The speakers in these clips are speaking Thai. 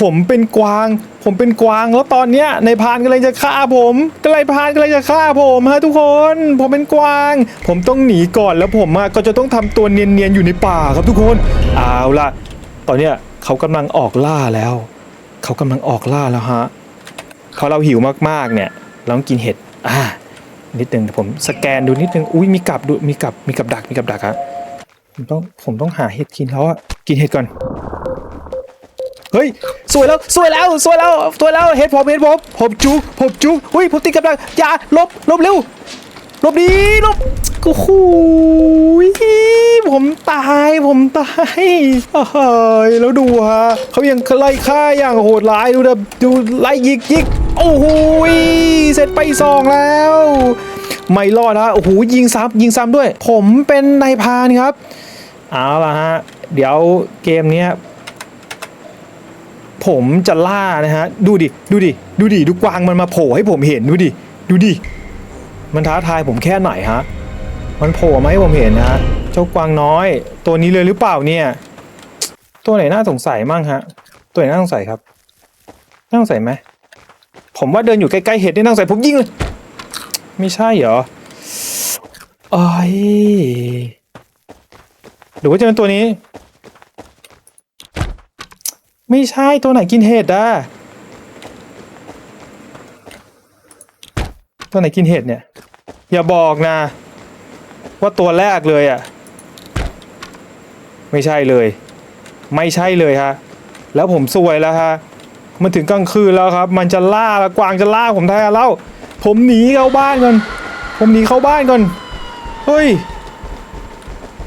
ผมเป็นกวาง ผมเป็นกวางแล้วตอนเนี้ยในพรานกำลังจะฆ่าผมกำลังพรานกำลังจะฆ่าผมฮะทุกคน ผมเป็นกวาง ผมต้องหนีก่อนแล้วผมก็จะต้องทำตัวเนียนๆอยู่ในป่าครับทุกคนเอาล่ะตอนเนี้ยเขากำลังออกล่าแล้ว เขากำลังออกล่าแล้วฮะพอเราหิวมากๆเนี่ยเราต้องกินเห็ดอ่านิดนึงผมสแกนดูนิดนึงอุ้ยมีกับดูมีกับมีกับดักมีกับดักฮะผมต้องผมต้องหาเห็ดกินแล้วอะกินเห็ดก่อน เฮ้ยสวยแล้วสวยแล้วสวยแล้วสวยแล้วเห็ดผมเห็ดผมผมจุกผมจุกอุ้ยผมติดกับดักอย่าลบลบเร็วลบดีลบกูหูยผมตายผมตายเฮ้ยแล้วดูฮะเขายังไล่ฆ่าอย่างโหดร้ายดูนะดูไล่ยิกยิกโอ้โหเสร็จไปสองแล้วไม่รอดฮะโอ้โหยิงซ้ำยิงซ้ำด้วย ผมเป็นนายพานครับเอาละฮะ เดี๋ยวเกมนี้ ผมจะล่านะฮะ ดูดิ ดูดิ ดูดิ ดูกวางมันมาโผล่ให้ผมเห็น ดูดิ ดูดิ มันท้าทายผมแค่ไหนฮะ มันโผล่มาให้ผมเห็นนะฮะ เจ้ากวางน้อย ตัวนี้เลยหรือเปล่าเนี่ย ตัวไหนน่าสงสัยมั่งฮะ ตัวไหนน่าสงสัยครับ น่าสงสัยไหม ผมว่าเดินอยู่ใกล้ๆเห็ดนี่น่าสงสัยผมยิงเลย ไม่ใช่เหรอเอ้ยหรือว่าจะเป็นตัวนี้ ไม่ใช่ตัวไหนกินเห็ดอะตัวไหนกินเห็ดเนี่ย อย่าบอกนะ ว่าตัวแรกเลยอะ ไม่ใช่เลย ไม่ใช่เลยฮะแล้วผมซวยแล้วฮะมันถึงกลางคืนแล้วครับ มันจะล่าแล้วกวางจะล่าผมแทนแล้วผมหนีเข้าบ้านก่อน ผมหนีเข้าบ้านก่อน เฮ้ย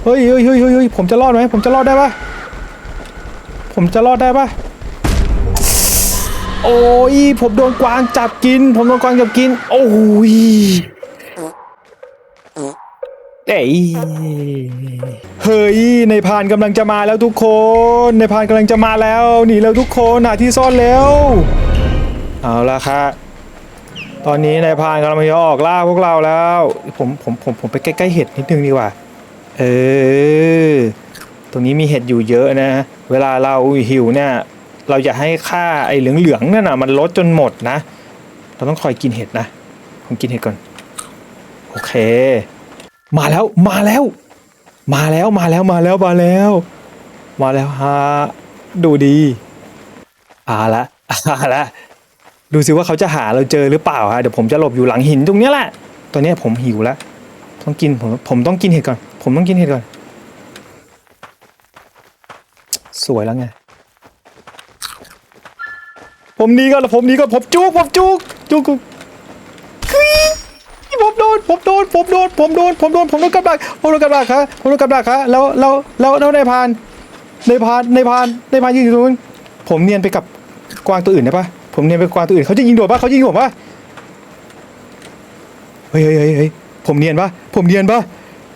เฮ้ยเฮ้ยเฮ้ยเฮ้ยเฮ้ยผมจะรอดไหมผมจะรอดได้ปะ ผมจะรอดได้ปะโอ้ยผมโดนกวางจับกิน ผมโดนกวางจับกิน โอ้ยเอ้ยเฮ้ยในพานกำลังจะมาแล้วทุกคน ในพานกำลังจะมาแล้วหนีแล้วทุกคนหาที่ซ่อนแล้วเอาละครับตอนนี้นายพานกำลังจะออกล่าพวกเราแล้ว ผมผมผมผมไปใกล้ๆเห็ดนิดนึงดีกว่า เออ ตรงนี้มีเห็ดอยู่เยอะนะ เวลาเราหิวเนี่ย เราอย่าให้ค่าไอ้เหลืองๆนั่นน่ะมันลดจนหมดนะ เราต้องคอยกินเห็ดนะ ผมกินเห็ดก่อน โอเค มาแล้ว มาแล้ว มาแล้ว มาแล้ว มาแล้ว มาแล้ว มาแล้วฮะ ดูดีอาละอาละดูสิว่าเขาจะหาเราเจอหรือเปล่าฮะ เดี๋ยวผมจะหลบอยู่หลังหินตรงเนี้ยแหละ ตอนเนี้ยผมหิวแล้ว ต้องกิน ผม ผมต้องกินเห็ดก่อน ผมต้องกินเห็ดก่อน สวยแล้วไง ผมหนีก่อนผมหนีก่อนผมจุกผมจุกจุกกรี๊ดผมโดนผมโดนผมโดนผมโดนผมโดนผมโดนกับดักผมโดนกับดักครับผมโดนกับดักครับแล้วแล้วแล้วแล้วในพานในพานในพานในพานยืนอยู่ตรงนู้นผมเนียนไปกับกวางตัวอื่นได้ปะผมเนียนไปกวางตัวอื่นเขาจะยิงโดดปะเขาจะยิงผมปะเฮ้ยเฮ้ยเฮ้ยเฮ้ยผมเนียนปะผมเนียนปะ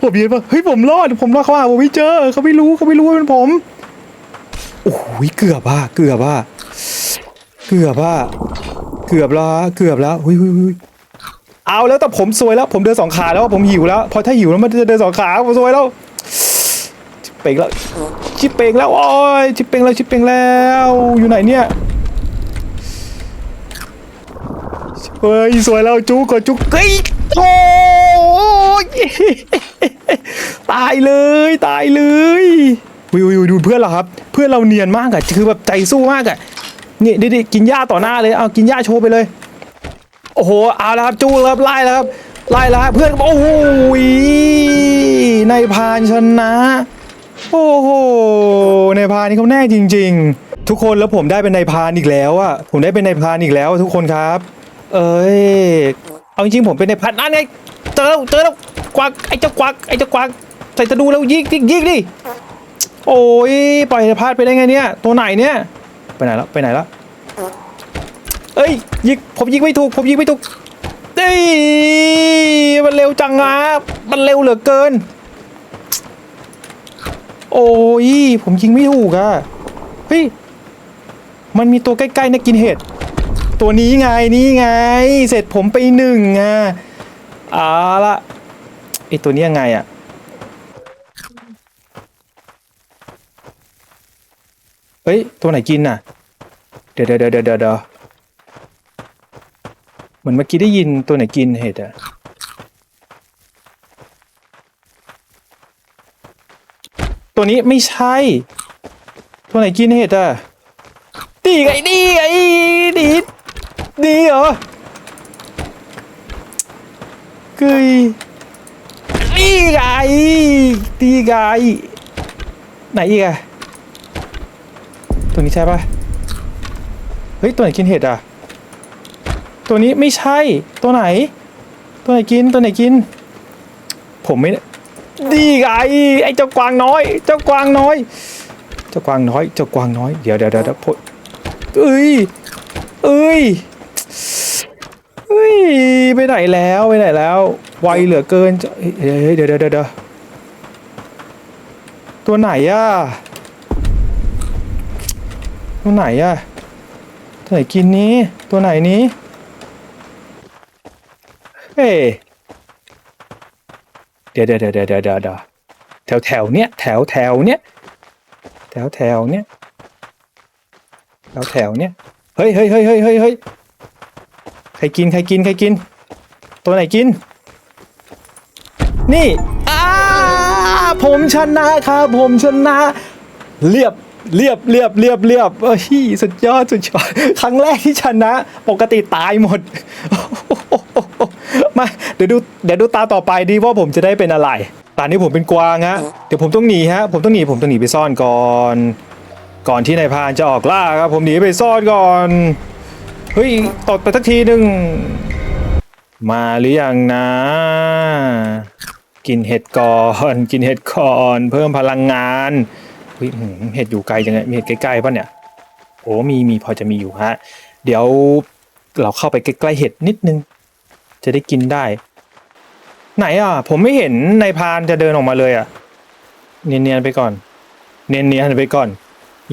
ผมเนียนปะเฮ้ยผมรอดผมรอดเขาหาผมไม่เจอเขาไม่รู้เขาไม่รู้ว่าเป็นผม อ้โหเกือบอะเกือบอะเกือบอะเกือบแล้วฮะเกือบแล้วหุยหุยหุยเอาแล้วแต่ผมซวยแล้ว ผมเดินสองขาแล้วผมหิวแล้ว พอถ้าหิวแล้วมันจะเดินสองขาผมซวยแล้วชิบเป่งแล้วชิบเป่งแล้วโอ้ยชิบเป่งแล้วชิบเป่งแล้ว อยู่ไหนเนี่ยเฮ้ยสวยแล้วจุกก่อนจุกเฮ้ยโอ้ยตายเลยตายเลย วิวดูเพื่อนเราครับ เพื่อนเราเนียนมากอะคือแบบใจสู้มากอะนี่ดิดิกินหญ้าต่อหน้าเลยเอากินหญ้าโชว์ไปเลย โอ้โหเอาแล้วครับจูแล้วครับไล่แล้วครับไล่แล้วเพื่อนโอ้โหในพานชนะ โอ้โหในพานนี่เขาแน่จริง ๆ ทุกคนแล้วผมได้เป็นในพานอีกแล้วอะผมได้เป็นในพานอีกแล้วทุกคนครับ เอ้ยเอาจริงๆผมเป็นในพานนั่นไงเจอแล้วเจอแล้วกวักไอ้เจ้ากวักไอ้เจ้ากวักใส่ตะดูแล้วยิงยิงยิงดิ โอ้ยปล่อยพลาดไปได้ไงเนี่ย ตัวไหนเนี่ย ไปไหนแล้วไปไหนแล้วเอ้ยยิงผมยิงไม่ถูก ผมยิงไม่ถูกเอ้ยมันเร็วจังอะมันเร็วเหลือเกิน โอ้ยผมยิงไม่ถูกอะเฮ้ยมันมีตัวใกล้ๆนะกินเห็ดตัวนี้ไงนี่ไง เสร็จผมไปหนึ่งอะเอาละไอตัวนี้ยังไงอะ เอ้ย ตัวไหนกินน่ะเดี๋ยวเดี๋ยวเดี๋ยวเดี๋ยวเดี๋ยวเหมือนเมื่อกี้ได้ยินตัวไหนกินเห็ดอะตัวนี้ไม่ใช่ ตัวไหนกินเห็ดอะดีไงดีไงดีดีเหรอเกยดีไงดีไงไหนอีกอะ ตัวนี้ใช่ปะเฮ้ยตัวไหนกินเห็ดอะ ตัวนี้ไม่ใช่ตัวไหน ตัวไหนกินตัวไหนกิน ผมไม่ดีไงไอ้เจ้ากวางน้อย เจ้ากวางน้อย เจ้ากวางน้อย เจ้ากวางน้อย เดี๋ยวเดี๋ยวเดี๋ยวเดี๋ยวพดเอ้ยเอ้ยเฮ้ยไปไหนแล้วไปไหนแล้ว ไวเหลือเกินเดี๋ยวเดี๋ยวเดี๋ยวเดี๋ยวตัวไหนอะ ตัวไหนอะตัวไหนกินนี้ ตัวไหนนี้ เฮ้ยเดี๋ยวเดี๋ยวเดี๋ยวเดี๋ยวเดี๋ยวเดี๋ยวแถวแถวเนี้ยแถวแถวเนี้ยแถวแถวเนี้ยแถวแถวเนี้ยเฮ้ยเฮ้ยเฮ้ยเฮ้ยเฮ้ยเฮ้ยใครกินใครกินใครกิน ตัวไหนกิน นี่อ้าผมชนะครับผมชนะ เรียบ เรียบเรียบเรียบเรียบเอ้ยสุดยอดสุดยอดครั้งแรกที่ชนะ ปกติตายหมดมาเดี๋ยวดูเดี๋ยวดูตาต่อไปดีว่าผมจะได้เป็นอะไรตอนนี้ผมเป็นกวางฮะเดี๋ยวผมต้องหนีฮะผมต้องหนีผมต้องหนีไปซ่อนก่อน ก่อนที่นายพรานจะออกล่าครับ ผมหนีไปซ่อนก่อนเฮ้ยตดไปสักทีหนึ่งมาหรือยังนะ กินเห็ดก่อน กินเห็ดก่อน เพิ่มพลังงาน เฮ้ยเห็ดอยู่ไกลจังไงมีเห็ดใกล้ๆป่ะเนี่ยโอ้มีมีพอจะมีอยู่ฮะเดี๋ยวเราเข้าไปใกล้ๆเห็ดนิดนึง จะได้กินได้ ไหนอะ ผมไม่เห็นนายพานจะเดินออกมาเลยอะ เนียนๆไปก่อน เนียนๆไปก่อน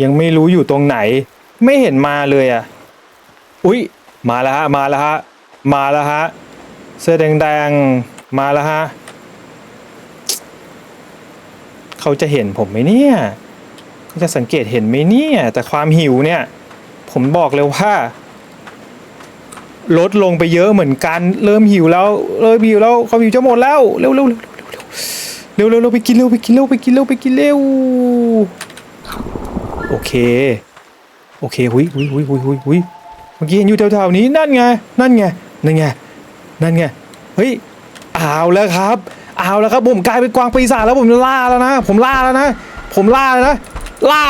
ยังไม่รู้อยู่ตรงไหน ไม่เห็นมาเลยอะ อุ้ยมาแล้วฮะ มาแล้วฮะ มาแล้วฮะ เสื้อแดงๆ มาแล้วฮะ เขาจะเห็นผมไหมเนี่ย จะสังเกตเห็นไหมเนี่ยแต่ความหิวเนี่ย ผมบอกเลยว่า ลดลงไปเยอะเหมือนกัน เริ่มหิวแล้วเริ่มหิวแล้วความหิวจะหมดแล้วเร็วเร็วเร็วเร็วเร็วเร็วไปกินเร็วไปกินเร็วไปกินเร็วไปกินเร็วโอเค โอเคหุยหุยหุยหุยหุยหุยเมื่อกี้เห็นอยู่แถวๆนี้นั่นไงนั่นไงนั่นไงนั่นไงเฮ้ยเอาแล้วครับ เอาแล้วครับผมกลายเป็นกวางปีศาจแล้วผมล่าแล้วนะ ผมล่าแล้วนะ ผมล่าแล้วนะ ล่า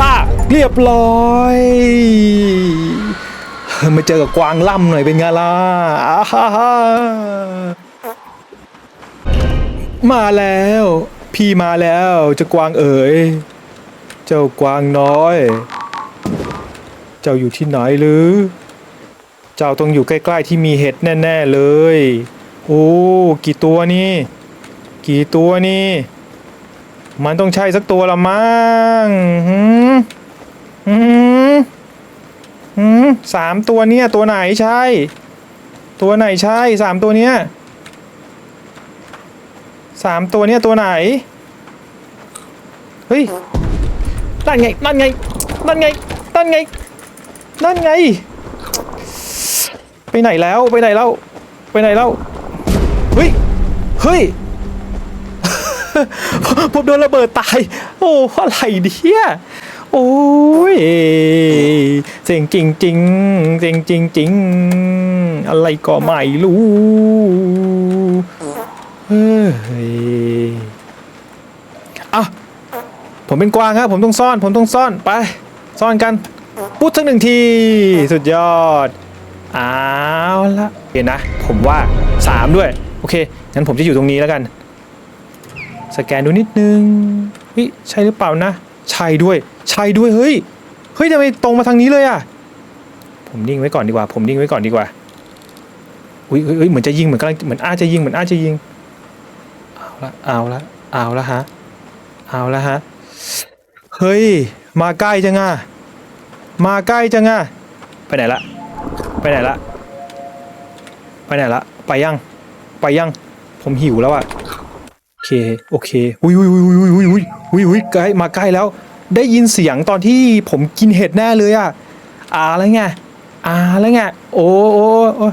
ล่า เรียบร้อยมาเจอกับกวางล่ำหน่อยเป็นไงล่ะอ่ามาแล้ว พี่มาแล้วเจ้ากวางเอ๋ย เจ้ากวางน้อย เจ้าอยู่ที่ไหนหรือ เจ้าต้องอยู่ใกล้ๆที่มีเห็ดแน่ ๆเลย โอ้ กี่ตัวนี่ กี่ตัวนี่ มันต้องใช่สักตัวละมั้งหืมหืมหืมสามตัวเนี่ยตัวไหนใช่ ตัวไหนใช่สามตัวเนี้ยสามตัวเนี้ยตัวไหน เฮ้ย นั่นไง นั่นไง นั่นไง นั่นไง นั่นไง ไปไหนแล้ว ไปไหนแล้ว ไปไหนแล้ว เฮ้ย เฮ้ย ผมโดนระเบิดตาย โอ้อะไรเนี่ยโอ้ยเจ๋งจริงจริงเจ๋งจริงจริงอะไรก็ไม่รู้เฮ้ยอะผมเป็นกวางครับผมต้องซ่อน ผมต้องซ่อนไป ซ่อนกันปุ๊บสักหนึ่งที สุดยอดเอาละเห็นนะ ผมว่า 3 ด้วย โอเค งั้นผมจะอยู่ตรงนี้แล้วกัน สแกนดูนิดนึงเฮ้ยใช่หรือเปล่านะ ใช่ด้วยใช่ด้วยเฮ้ยเฮ้ยทำไมตรงมาทางนี้เลยอะผมนิ่งไว้ก่อนดีกว่า ผมนิ่งไว้ก่อนดีกว่าอุ้ยเฮ้ยเฮ้ยเหมือนจะยิงเหมือนกำลังเหมือนอาจจะยิงเหมือนอาจจะยิงเอาละเอาละเอาละฮะเอาละฮะเฮ้ยมาใกล้จังอะมาใกล้จังอะไปไหนละไปไหนละไปไหนละไปยังไปยังผมหิวแล้วอะ เค โอเคอุ้ยอุ้ยอุ้ยอุ้ยอุ้ยอุ้ยอุ้ยอุ้ยใกล้มาใกล้แล้ว ได้ยินเสียงตอนที่ผมกินเห็ดแน่เลยอะอ่าแล้วไงอ่าแล้วไงโอ้โอ้โอ้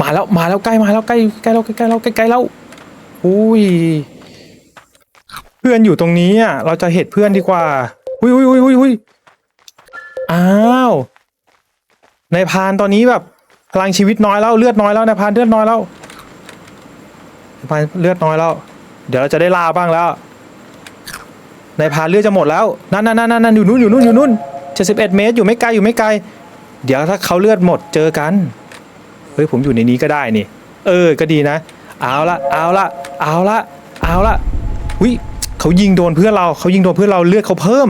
มาแล้วมาแล้วใกล้มาแล้วใกล้ใกล้แล้วใกล้ใกล้แล้วใกล้ใกล้แล้วอุ้ยเพื่อนอยู่ตรงนี้อะเราจะเห็ดเพื่อนดีกว่าอุ้ยอุ้ยอุ้ยอุ้ยอุ้ยอ้าวในพานตอนนี้แบบพลังชีวิตน้อยแล้วเลือดน้อยแล้วในพานเลือดน้อยแล้ว พานเลือดน้อยแล้ว เดี๋ยวเราจะได้ลาบ้างแล้วนายพานเลือดจะหมดแล้วนั่นนั่นนั่นนั่นอยู่นู่นอยู่นู่นอยู่นู่นเจ็ดสิบเอ็ดเมตรอยู่ไม่ไกลอยู่ไม่ไกล เดี๋ยวถ้าเขาเลือดหมดเจอกันเฮ้ยผมอยู่ในนี้ก็ได้นี่ เออก็ดีนะ เอาละเอาละเอาละเอาละวิเขายิงโดนเพื่อนเราเขายิงโดนเพื่อนเราเลือดเขาเพิ่ม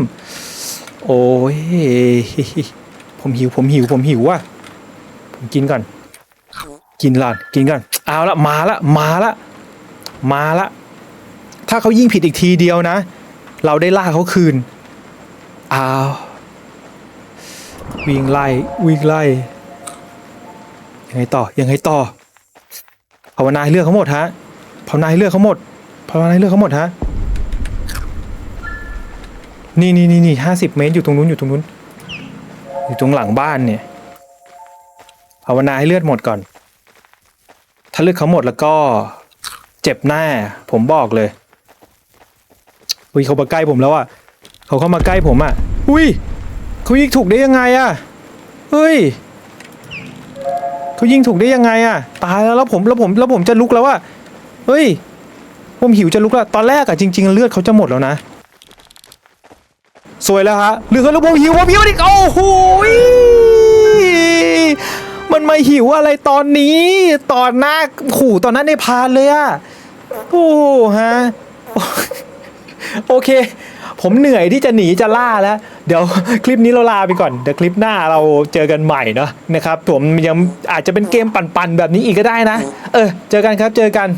โอ้ยผมหิวผมหิวผมหิวว่ะผมกินก่อน กินก่อนกินก่อนเอาละมาละมาละ มาละ ถ้าเขายิงผิดอีกทีเดียวนะ เราได้ล่าเขาคืน อ้าว วิ่งไล่ วิ่งไล่ ยังไงต่อ ยังไงต่อ ภาวนาให้เลือกเขาหมดฮะ ภาวนาให้เลือกเขาหมด ภาวนาให้เลือกเขาหมดฮะ นี่นี่นี่นี่ห้าสิบเมตรอยู่ตรงนู้นอยู่ตรงนู้น อยู่ตรงหลังบ้านเนี่ย ภาวนาให้เลือดหมดก่อน ถ้าเลือดเขาหมดแล้วก็ เจ็บแน่ผมบอกเลยอุ้ยเขามาใกล้ผมแล้วอะเขาเข้ามาใกล้ผมอะอุ้ยเขายิงถูกได้ยังไงอะเฮ้ยเขายิงถูกได้ยังไงอะตายแล้วแล้วผมแล้วผมแล้วผมจะลุกแล้วอะเฮ้ย ผมหิวจะลุกแล้วตอนแรกอะจริง ๆ เลือดเขาจะหมดแล้วนะสวยแล้วฮะเลือเขาแล้วผมหิวผมหิวอีกโอ้โหมันมาหิวอะไรตอนนี้ตอนหน้าขู่ตอนนั้นในพานเลยอะ โอ้ฮะโอเค ผมเหนื่อยที่จะหนีจะล่าแล้ว เดี๋ยวคลิปนี้เราลาไปก่อน เดี๋ยวคลิปหน้าเราเจอกันใหม่เนาะนะครับผมยังอาจจะเป็นเกมปั่นๆแบบนี้อีกก็ได้นะ เออ เจอกันครับเจอกัน